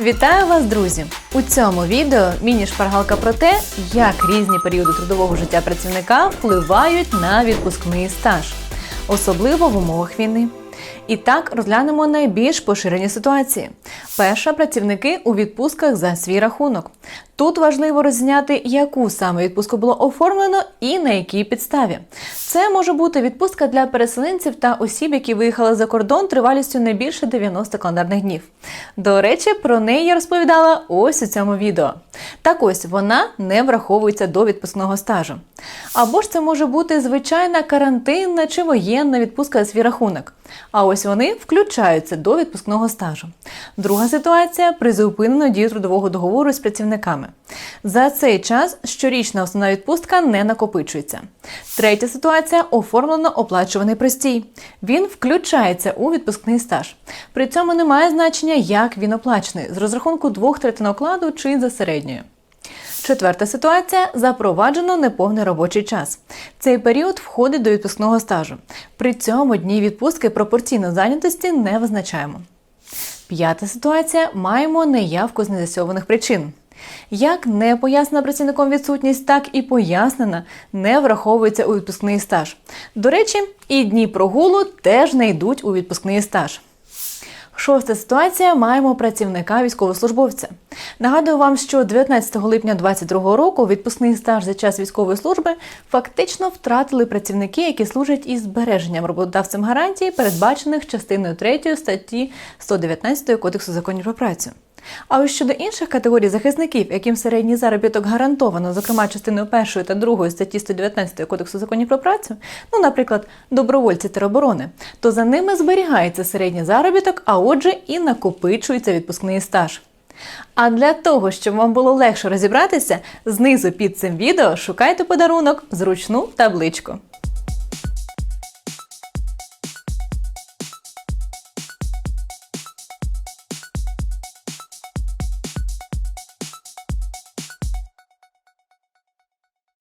Вітаю вас, друзі! У цьому відео міні-шпаргалка про те, як різні періоди трудового життя працівника впливають на відпускний стаж, особливо в умовах війни. І так розглянемо найбільш поширені ситуації. Перша працівники у відпустках за свій рахунок. Тут важливо роззняти, яку саме відпустку було оформлено і на якій підставі. Це може бути відпустка для переселенців та осіб, які виїхали за кордон тривалістю не більше 90 календарних днів. До речі, про неї я розповідала ось у цьому відео. Так ось вона не враховується до відпускного стажу. Або ж це може бути звичайна карантинна чи воєнна відпустка за свій рахунок. А ось вони включаються до відпускного стажу. Друга ситуація призупинено дію трудового договору з працівниками. За цей час щорічна основна відпустка не накопичується. Третя ситуація оформлено оплачуваний простій. Він включається у відпускний стаж. При цьому немає значення, як він оплачений з розрахунку двох третин окладу чи за середньою. Четверта ситуація запроваджено неповний робочий час. Цей період входить до відпускного стажу. При цьому дні відпустки пропорційно зайнятості не визначаємо. П'ята ситуація маємо неявку з незасьованих причин. Як не пояснена працівником відсутність, так і пояснена не враховується у відпускний стаж. До речі, і дні прогулу теж не йдуть у відпускний стаж. Шоста ситуація маємо працівника військовослужбовця. Нагадую вам, що 19 липня 2022 року відпускний стаж за час військової служби фактично втратили працівники, які служать із збереженням роботодавцем гарантій, передбачених частиною 3 статті 119 Кодексу законів про працю. А ось щодо інших категорій захисників, яким середній заробіток гарантовано, зокрема частиною 1 та 2 статті 119 Кодексу законів про працю, ну, наприклад, добровольці тероборони, то за ними зберігається середній заробіток, а отже, і накопичується відпускний стаж. А для того, щоб вам було легше розібратися, знизу під цим відео шукайте подарунок, зручну табличку.